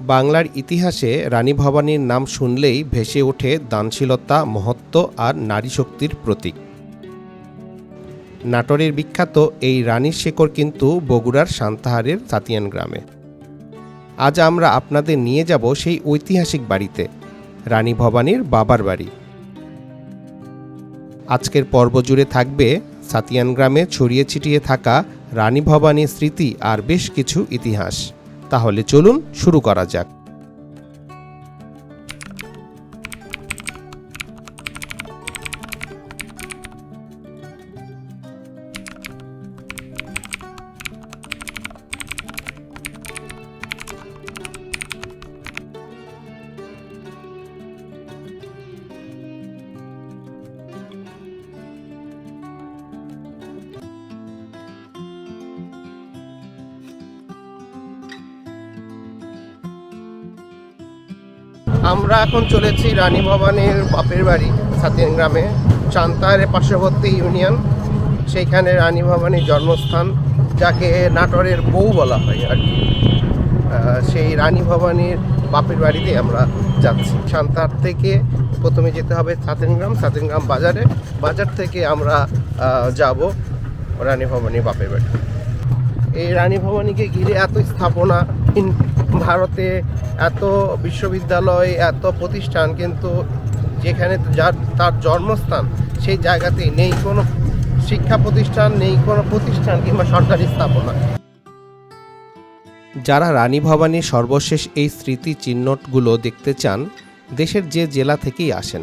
বাংলার ইতিহাসে রানী ভবানীর নাম শুনলেই ভেসে ওঠে দানশীলতা, মহত্ব আর নারী শক্তির প্রতীক। নাটোরের বিখ্যাত এই রানীর শেকড় কিন্তু বগুড়ার সান্তাহারের সাতিয়ান গ্রামে। আজ আমরা আপনাদের নিয়ে যাব সেই ঐতিহাসিক বাড়িতে, রানী ভবানীর বাবার বাড়ি। আজকের পর্ব জুড়ে থাকবে সাতিয়ান গ্রামে ছড়িয়ে ছিটিয়ে থাকা রানী ভবানীর স্মৃতি আর বেশ কিছু ইতিহাস। তাহলে চলুন শুরু করা যাক। আমরা এখন চলেছি রানী ভবানীর বাপের বাড়ি সাতিয়ান গ্রামে। চান্তাহারের পার্শ্ববর্তী ইউনিয়ন, সেইখানে রানী ভবানীর জন্মস্থান, যাকে নাটোরের বউ বলা হয় আর কি। সেই রানী ভবানীর বাপের বাড়িতে আমরা যাচ্ছি। সান্তার থেকে প্রথমে যেতে হবে সাতেনগ্রাম সাতেনগ্রাম বাজারে। বাজার থেকে আমরা যাব রানী ভবানীর বাপের বাড়ি। এই রানী ভবানীকে ঘিরে এত স্থাপনা ভারতে এত বিশ্ববিদ্যালয়, এত প্রতিষ্ঠান, কিন্তু যেখানে যার, তার জন্মস্থান সেই জায়গাতেই নেই কোনো শিক্ষা প্রতিষ্ঠান, নেই কোনো প্রতিষ্ঠান কিংবা সরকারি স্থাপনা। যারা রানী ভবানীর সর্বশেষ এই স্মৃতি চিহ্নটগুলো দেখতে চান, দেশের যে জেলা থেকেই আসেন,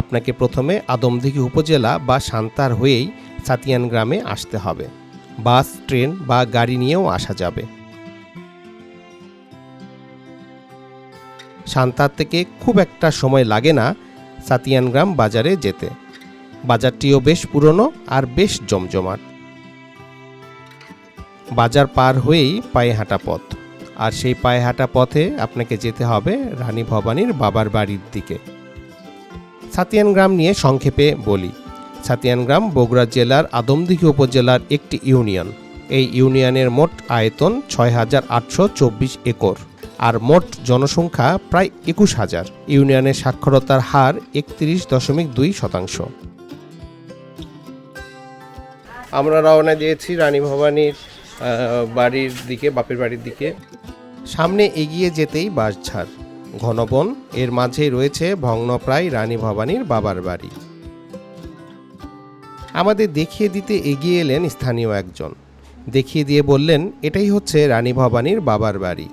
আপনাকে প্রথমে আদমদিঘি উপজেলা বা সান্তার হয়েই সাতিয়ান গ্রামে আসতে হবে। বাস, ট্রেন বা গাড়ি নিয়েও আসা যাবে। সান্তার থেকে খুব একটা সময় লাগে না সাতিয়ান গ্রাম বাজারে যেতে। বাজারটিও বেশ পুরনো আর বেশ জমজমাট। বাজার পার হয়েই পায়ে হাঁটা পথ। আর সেই পায়ে হাঁটা পথে আপনাকে যেতে হবে রানী ভবানীর বাবার বাড়ির দিকে। সাতিয়ানগ্রাম নিয়ে সংক্ষেপে বলি। সাতিয়ান গ্রাম বগুড়া জেলার আদমদিঘি উপজেলার একটি ইউনিয়ন। এই ইউনিয়নের মোট আয়তন ছয় হাজার আটশো চব্বিশ একর। আর মোট জনসংখ্যা প্রায় একুশ হাজার। ইউনিয়নের সাক্ষরতার হার একত্রিশ দশমিক দুই শতাংশ। আমরা রওনা দিয়েছি রানী ভবানীর বাড়ির দিকে, বাপের বাড়ির দিকে। সামনে এগিয়ে যেতেই বাঁশঝাড় ঘনবন, এর মাঝে রয়েছে ভগ্নপ্রায় রানী ভবানীর বাবার বাড়ি। আমাদের দেখিয়ে দিতে এগিয়ে এলেন স্থানীয় একজন। দেখিয়ে দিয়ে বললেন, এটাই হচ্ছে রানী ভবানীর বাবার বাড়ি।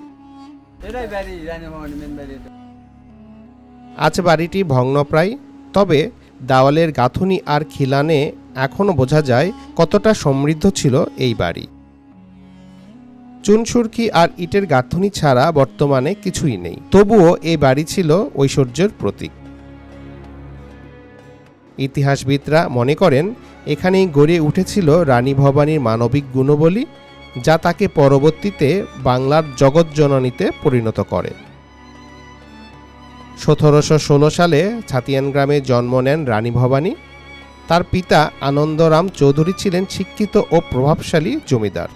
আজ বাড়িটি ভগ্নপ্রায়, তবে দেওয়ালের গাঁথুনি আর খিলানে এখনও বোঝা যায় কতটা সমৃদ্ধ ছিল এই বাড়ি। চুনসুরকি আর ইটের গাঁথুনি ছাড়া বর্তমানে কিছুই নেই। তবুও এই বাড়ি ছিল ঐশ্বর্যের প্রতীক। ইতিহাসবিদরা মনে করেন, এখানেই গড়ে উঠেছিল রানী ভবানীর মানবিক গুণবলী যা তাকে পরবর্তীতে বাংলার জগৎজননীতে পরিণত করে। সতেরোশো ষোলো সালে ছাতিয়ান গ্রামে জন্ম নেন রানী ভবানী। তার পিতা আনন্দরাম চৌধুরী ছিলেন শিক্ষিত ও প্রভাবশালী জমিদার।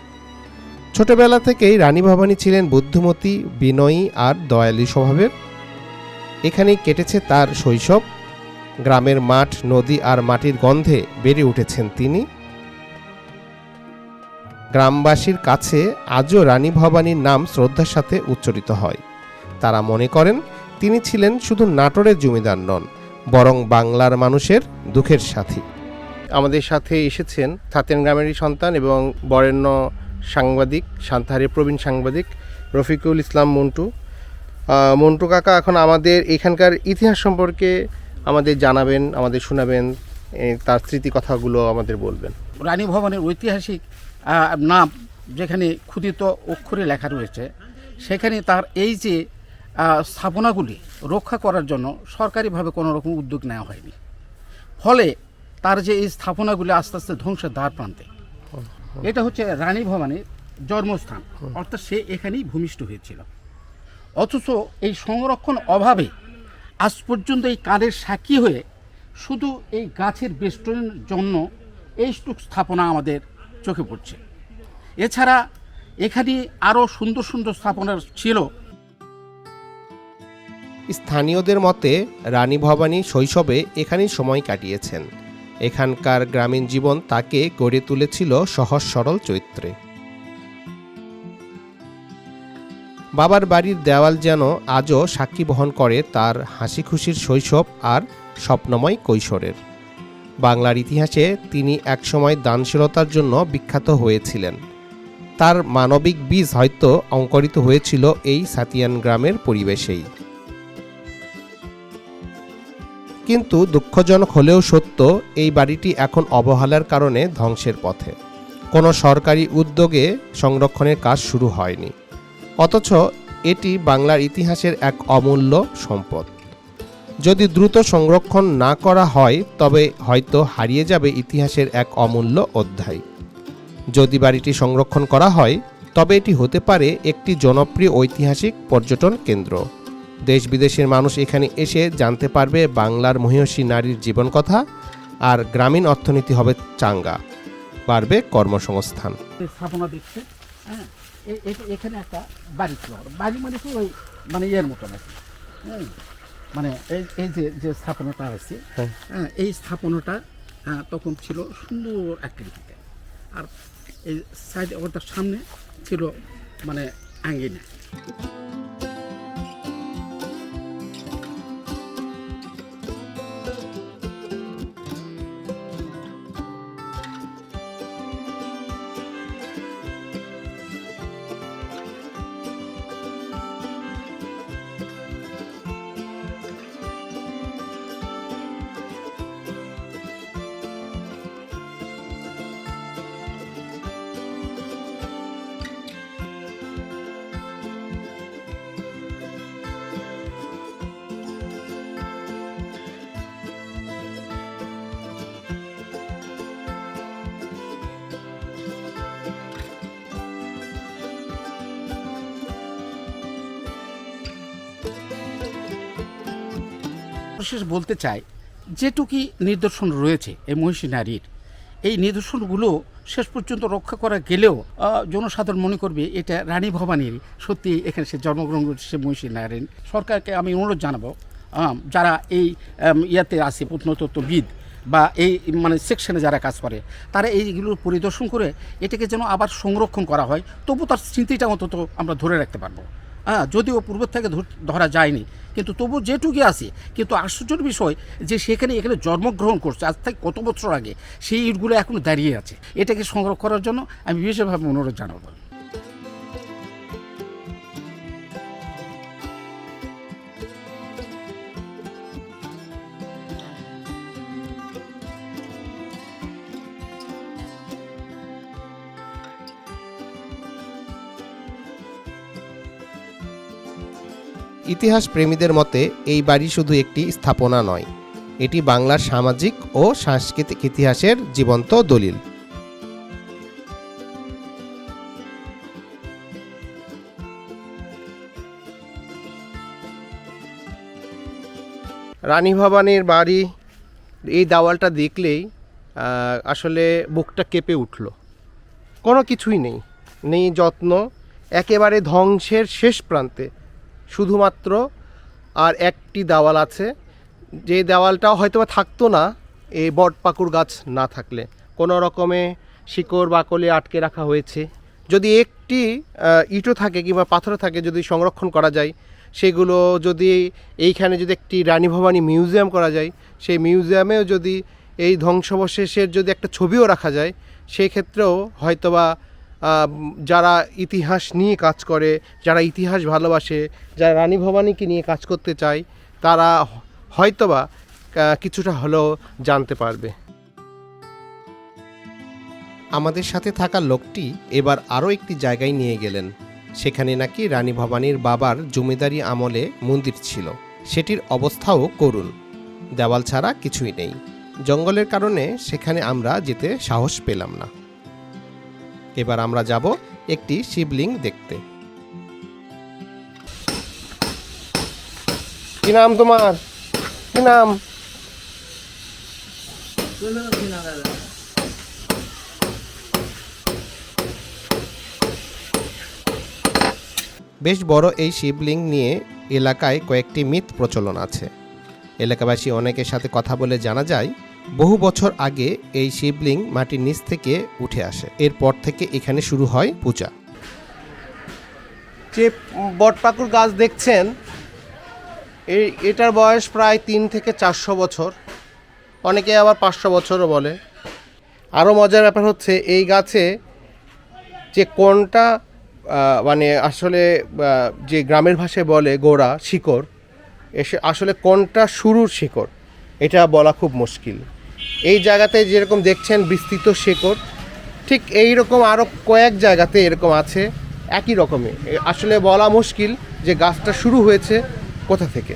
ছোটবেলা থেকেই রানী ভবানী ছিলেন বুদ্ধিমতী, বিনয়ী আর দয়ালু স্বভাবের। এখানেই কেটেছে তার শৈশব। গ্রামের মাঠ, নদী আর মাটির গন্ধে বেড়ে উঠেছেন তিনি। গ্রামবাসীর কাছে আজও রানী ভবানীর নাম শ্রদ্ধার সাথে উচ্চারিত হয়। তারা মনে করেন, তিনি ছিলেন শুধু নাটোরের জমিদার নন, বরং বাংলার মানুষের দুঃখের সাথী। আমাদের সাথে এসেছেন থাতেন গ্রামেরই সন্তান এবং বরেণ্য সাংবাদিক সান্তাহারের প্রবীণ সাংবাদিক রফিকুল ইসলাম মন্টু। মন্টু কাকা, এখন আমাদের এখানকার ইতিহাস সম্পর্কে আমাদের জানাবেন, আমাদের শোনাবেন তার স্মৃতি কথাগুলো আমাদের বলবেন। রানী ভবনের ঐতিহাসিক নাম যেখানে ক্ষুদিত অক্ষরে লেখা রয়েছে, সেখানে তার এই যে স্থাপনাগুলি রক্ষা করার জন্য সরকারিভাবে কোনো রকম উদ্যোগ নেওয়া হয়নি। ফলে তার যে এই স্থাপনাগুলি আস্তে আস্তে ধ্বংসের দ্বার প্রান্তে। এটা হচ্ছে রানী ভবানীর জন্মস্থান, অর্থাৎ সে এখানেই ভূমিষ্ঠ হয়েছিল। অথচ এই সংরক্ষণ অভাবে আজ পর্যন্ত এই কাঁধের সাক্ষী হয়ে শুধু এই গাছের বেষ্টনের জন্য এইটুক স্থাপনা আমাদের চোখে পড়ছে। এছাড়া এখানে আরও সুন্দর সুন্দর স্থাপনা ছিল। স্থানীয়দের মতে রানী ভবানী শৈশবে এখানেই সময় কাটিয়েছেন। এখানকার গ্রামীণ জীবন তাকে গড়ে তুলেছিল সহজ সরল চরিত্রে। বাবার বাড়ির দেওয়াল যেন আজও সাক্ষী বহন করে তার হাসি খুশির শৈশব আর স্বপ্নময় কৈশোরের। বাংলার ইতিহাসে তিনি একসময় দানশীলতার জন্য বিখ্যাত হয়েছিলেন। তার মানবিক বীজ হয়তো অঙ্কুরিত হয়েছিল এই সাতিয়ান গ্রামের পরিবেশেই। কিন্তু দুঃখজনক হলেও সত্য, এই বাড়িটি এখন অবহেলার কারণে ধ্বংসের পথে। কোনো সরকারি উদ্যোগে সংরক্ষণের কাজ শুরু হয়নি। অথচ এটি বাংলার ইতিহাসের এক অমূল্য সম্পদ। যদি দ্রুত সংরক্ষণ না করা হয়, তবে হয়তো হারিয়ে যাবে ইতিহাসের এক অমূল্য অধ্যায়। যদি বাড়িটি সংরক্ষণ করা হয়, তবে এটি হতে পারে একটি জনপ্রিয় ঐতিহাসিক পর্যটন কেন্দ্র। দেশ বিদেশের মানুষ এখানে এসে জানতে পারবে বাংলার মহিষী নারীর জীবন কথা আর গ্রামীণ অর্থনীতি হবে চাঙ্গা। বাড়বে কর্মসংস্থান। হ্যাঁ এখানে একটা বাড়ি ছিল। বাড়ি মানে তো ওই মানে ইয়ের মতো নাকি হ্যাঁ। মানে এই এই যে যে স্থাপনাটা আছে হ্যাঁ। হ্যাঁ এই স্থাপনাটা হ্যাঁ, তখন ছিল সুন্দর আকৃতিতে আর এই সাইড ওটার সামনে ছিল মানে আঙ্গিনা বিশেষ বলতে চাই, যেটুকি নিদর্শন রয়েছে এই মহিষী নারীর, এই নিদর্শনগুলো শেষ পর্যন্ত রক্ষা করা গেলেও জনসাধারণ মনে করবে এটা রানী ভবানীর সত্যি এখানে সে জন্মগ্রহণ করেছে সে মহিষী নারী সরকারকে আমি অনুরোধ জানাব যারা এই ইয়াতে আছে প্রত্নতত্ত্ববিদ বা এই মানে সেকশনে যারা কাজ করে, তারা এইগুলো পরিদর্শন করে এটাকে যেন আবার সংরক্ষণ করা হয়, তবু তার স্মৃতিটা অন্তত আমরা ধরে রাখতে পারব। হ্যাঁ যদিও পূর্বের থেকে ধর- যায়নি, কিন্তু তবু যেটুকু আছে, কিন্তু আশ্চর্যের বিষয় যে সেখানে, এখানে জন্মগ্রহণ করছে, আজ থেকে কত বছর আগে সেই ইটগুলো এখন দাঁড়িয়ে আছে। এটাকে সংগ্রহ করার জন্য আমি বিশেষভাবে অনুরোধ জানাব। ইতিহাস প্রেমীদের মতে, এই বাড়ি শুধু একটি স্থাপনা নয়, এটি বাংলার সামাজিক ও সাংস্কৃতিক ইতিহাসের জীবন্ত দলিল। রানী ভবানীর বাড়ি, এই দেওয়ালটা দেখলেই আসলে বুকটা কেঁপে উঠল। কোনো কিছুই নেই নেই যত্ন, একেবারে ধ্বংসের শেষ প্রান্তে। শুধুমাত্র আর একটি দেওয়াল আছে। যে দেওয়ালটাও হয়তো থাকতো না, এই বট পাকুর গাছ না থাকলে। কোনো রকমে শিকড় বাকলে আটকে রাখা হয়েছে। যদি একটি ইটও থাকে কিংবা পাথর থাকে যদি সংরক্ষণ করা যায়, সেগুলো যদি এইখানে যদি একটি রানী ভবানী মিউজিয়াম করা যায়, সেই মিউজিয়ামেও যদি এই ধ্বংসাবশেষের যদি একটা ছবিও রাখা যায়, সেই ক্ষেত্রেও হয়তোবা যারা ইতিহাস নিয়ে কাজ করে, যারা ইতিহাস ভালোবাসে, যারা রানী ভবানীকে নিয়ে কাজ করতে চায়, তারা হয়তোবা কিছুটা হলেও জানতে পারবে। আমাদের সাথে থাকা লোকটি এবার আরও একটি জায়গায় নিয়ে গেলেন। সেখানে নাকি রানী ভবানীর বাবার জমিদারি আমলে মন্দির ছিল। সেটির অবস্থাও করুণ। দেওয়াল ছাড়া কিছুই নেই। জঙ্গলের কারণে সেখানে আমরা যেতে সাহস পেলাম না। এবার আমরা যাব একটি শিবলিং দেখতে। কি নাম তোমার? কি নাম? বেশ বড় এই শিবলিঙ্গ নিয়ে এলাকায় কয়েকটি মিথ প্রচলন আছে। এলাকাবাসী অনেকের সাথে কথা বলে জানা যায় বহু বছর আগে এই শিবলিং মাটির নিচ থেকে উঠে আসে। এরপর থেকে এখানে শুরু হয় পূজা। যে বটপাকুর গাছ দেখছেন এটার বয়স প্রায় তিন থেকে চারশো বছর। অনেকে আবার পাঁচশো বছরও বলে। আরও মজার ব্যাপার হচ্ছে, এই গাছে যে কোনটা মানে আসলে যে গ্রামের ভাষায় বলে গোড়া, শিকড়, এসে আসলে কোনটা শুরুর শিকড়। এটা বলা খুব মুশকিল। এই জায়গাতে যেরকম দেখছেন বিস্তৃত শেকড়, ঠিক এই রকম আরও কয়েক জায়গাতে এরকম আছে, একই রকমে আসলে বলা মুশকিল যে গাছটা শুরু হয়েছে কোথা থেকে।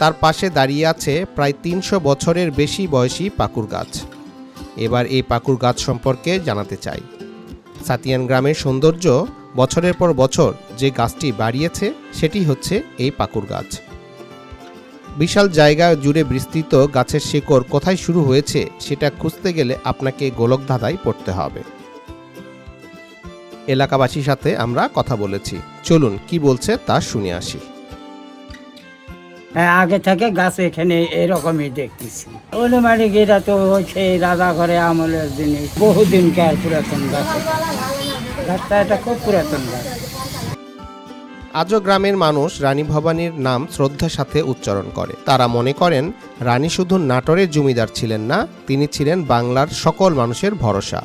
তার পাশে দাঁড়িয়ে আছে প্রায় তিনশো বছরের বেশি বয়সী পাকুর গাছ। এবার এই পাকুর গাছ সম্পর্কে জানাতে চাই। সাতিয়ান গ্রামের সৌন্দর্য বছরের পর বছর যে গাছটি বাড়িয়েছে, সেটি হচ্ছে এই পাকুর গাছ। বিশাল জায়গা জুড়ে বিস্তৃত গাছের শিকড় কোথায় শুরু হয়েছে, সেটা খুঁজতে গেলে আপনাকে গোলকধাঁধায় পড়তে হবে। এলাকাবাসীর সাথে আমরা কথা বলেছি। চলুন কি বলছে তা শুনে আসি। হ্যাঁ আগে থেকে গাছ এখানে এরকমই দেখতেছি। অটোমেটিক এটা তো সেই রাজা ঘরে আমলের জিনিস বহুদিনকার পুরাতন গাছ। গাছটা এটা খুব পুরাতন গাছ। আজও গ্রামের মানুষ রানী ভবানীর নাম শ্রদ্ধার সাথে উচ্চারণ করে। তারা মনে করেন, রানী শুধু নাটোরের জমিদার ছিলেন না, তিনি ছিলেন বাংলার সকল মানুষের ভরসা।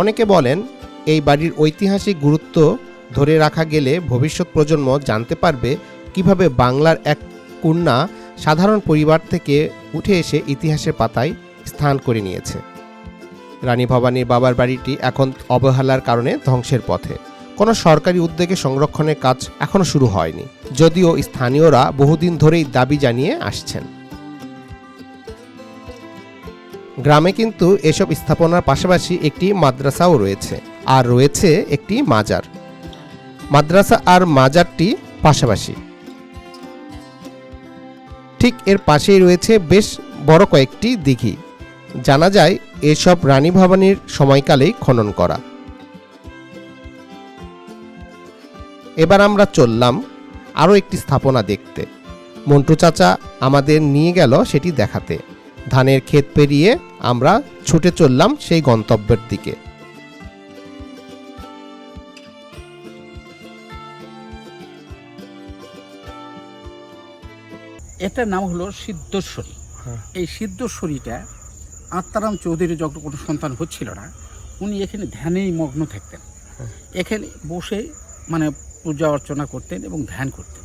অনেকে বলেন, এই বাড়ির ঐতিহাসিক গুরুত্ব ধরে রাখা গেলে ভবিষ্যৎ প্রজন্ম জানতে পারবে কীভাবে বাংলার এক কন্যা সাধারণ পরিবার থেকে উঠে এসে ইতিহাসের পাতায় স্থান করে নিয়েছে। রানী ভবানীর বাবার বাড়িটি এখন অবহেলার কারণে ধ্বংসের পথে। কোনো সরকারি উদ্যোগে সংরক্ষণের কাজ এখনও শুরু হয়নি, যদিও স্থানীয়রা বহুদিন ধরেই দাবি জানিয়ে আসছেন। গ্রামে কিন্তু এসব স্থাপনার পাশাপাশি একটি মাদ্রাসাও রয়েছে, আর রয়েছে একটি মাজার। মাদ্রাসা আর মাজারটি পাশাপাশি। ঠিক এর পাশেই রয়েছে বেশ বড় কয়েকটি দিঘি। জানা যায়, এসব রানী ভবানীর সময়কালেই খনন করা। এবার আমরা চললাম আরও একটি স্থাপনা দেখতে। মন্টু চাচা আমাদের নিয়ে গেল সেটি দেখাতে। ধানের ক্ষেত পেরিয়ে আমরা ছুটে চললাম সেই গন্তব্যের দিকে। এটার নাম হলো সিদ্ধেশ্বরী। এই সিদ্ধেশ্বরীটা আত্মারাম চৌধুরী যখন কোনো সন্তান হচ্ছিল না উনি এখানে ধ্যানেই মগ্ন থাকতেন। এখানে বসে মানে পূজা অর্চনা করতেন এবং ধ্যান করতেন।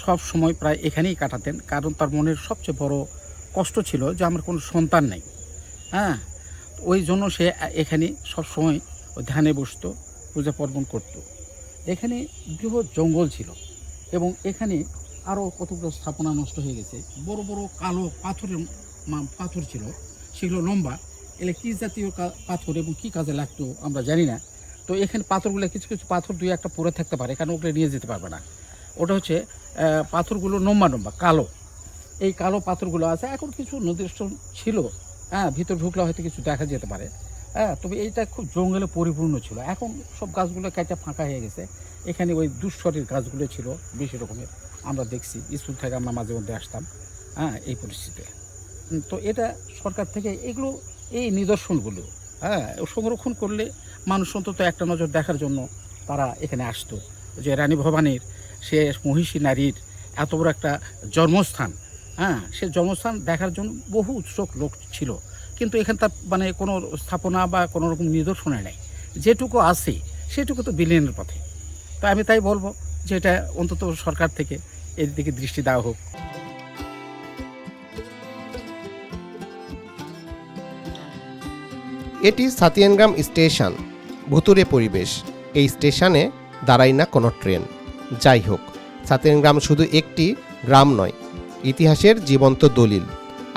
সব সময় প্রায় এখানেই কাটাতেন কারণ তার মনের সবচেয়ে বড় কষ্ট ছিল যে আমার কোনো সন্তান নেই। হ্যাঁ ওই জন্য সে এখানে সব সময় ওই ধ্যানে বসতো পূজা পার্বণ করত। এখানে বৃহৎ জঙ্গল ছিল এবং এখানে আরও কতগুলো স্থাপনা নষ্ট হয়ে গেছে। বড় বড় কালো পাথরের পাথর ছিল, সেগুলো লম্বা। এলে কী জাতীয় পাথর এবং কী কাজে লাগতো আমরা জানি না। তো এখানে পাথরগুলো, কিছু কিছু পাথর দুই একটা পরে থাকতে পারে, কারণ ওগুলো নিয়ে যেতে পারবে না। ওটা হচ্ছে পাথরগুলো লম্বা লম্বা, কালো। এই কালো পাথরগুলো আছে, এখন কিছু নির্দিষ্ট ছিল। হ্যাঁ ভিতর ঢুকলে হয়তো কিছু দেখা যেতে পারে। হ্যাঁ তবে এইটা খুব জঙ্গলে পরিপূর্ণ ছিল। এখন সব গাছগুলো কেটে ফাঁকা হয়ে গেছে। এখানে ওই দুঃস্বরের গাছগুলো ছিল, বেশি রকমের। আমরা দেখছি, স্কুল থেকে আমরা মাঝে মধ্যে আসতাম হ্যাঁ এই পরিস্থিতিতে। তো এটা সরকার থেকে এগুলো, এই নিদর্শনগুলো হ্যাঁ সংরক্ষণ করলে মানুষ অন্তত একটা নজর দেখার জন্য তারা এখানে আসতো। যে রানী ভবানীর, সে মহিষী নারীর এত বড় একটা জন্মস্থান হ্যাঁ সে জন্মস্থান দেখার জন্য বহু উৎসুক লোক ছিল। কিন্তু এখানে তার মানে কোনো স্থাপনা বা কোনো রকম নিদর্শনে নেই। যেটুকু আছে, সেটুকু তো বিলীনের পথে। তো আমি তাই বলব যে এটা অন্তত সরকার থেকে এর দিকে দৃষ্টি দেওয়া হোক। এটি সাতিয়ানগ্রাম স্টেশন, ভুতুরে পরিবেশ। এই স্টেশনে দাঁড়ায় না কোনো ট্রেন। যাই হোক, সাতিয়ানগ্রাম শুধু একটি গ্রাম নয়, ইতিহাসের জীবন্ত দলিল।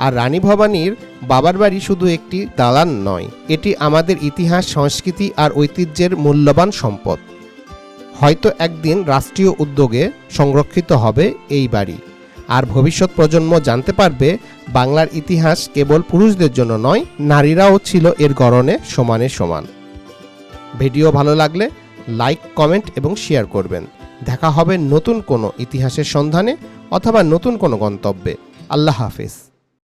আর রানী ভবানীর বাবার বাড়ি শুধু একটি দালান নয়, এটি আমাদের ইতিহাস, সংস্কৃতি আর ঐতিহ্যের মূল্যবান সম্পদ। হয়তো একদিন রাষ্ট্রীয় উদ্যোগে সংরক্ষিত হবে এই বাড়ি। আর ভবিষ্যৎ প্রজন্ম জানতে পারবে, বাংলার ইতিহাস কেবল পুরুষদের জন্য নয়, নারীরাও ছিল এর গড়নে সমানে সমান। ভিডিও ভালো লাগলে লাইক, কমেন্ট এবং শেয়ার করবেন। দেখা হবে নতুন কোনো ইতিহাসের সন্ধানে অথবা নতুন কোনো গন্তব্যে। আল্লাহ হাফেজ।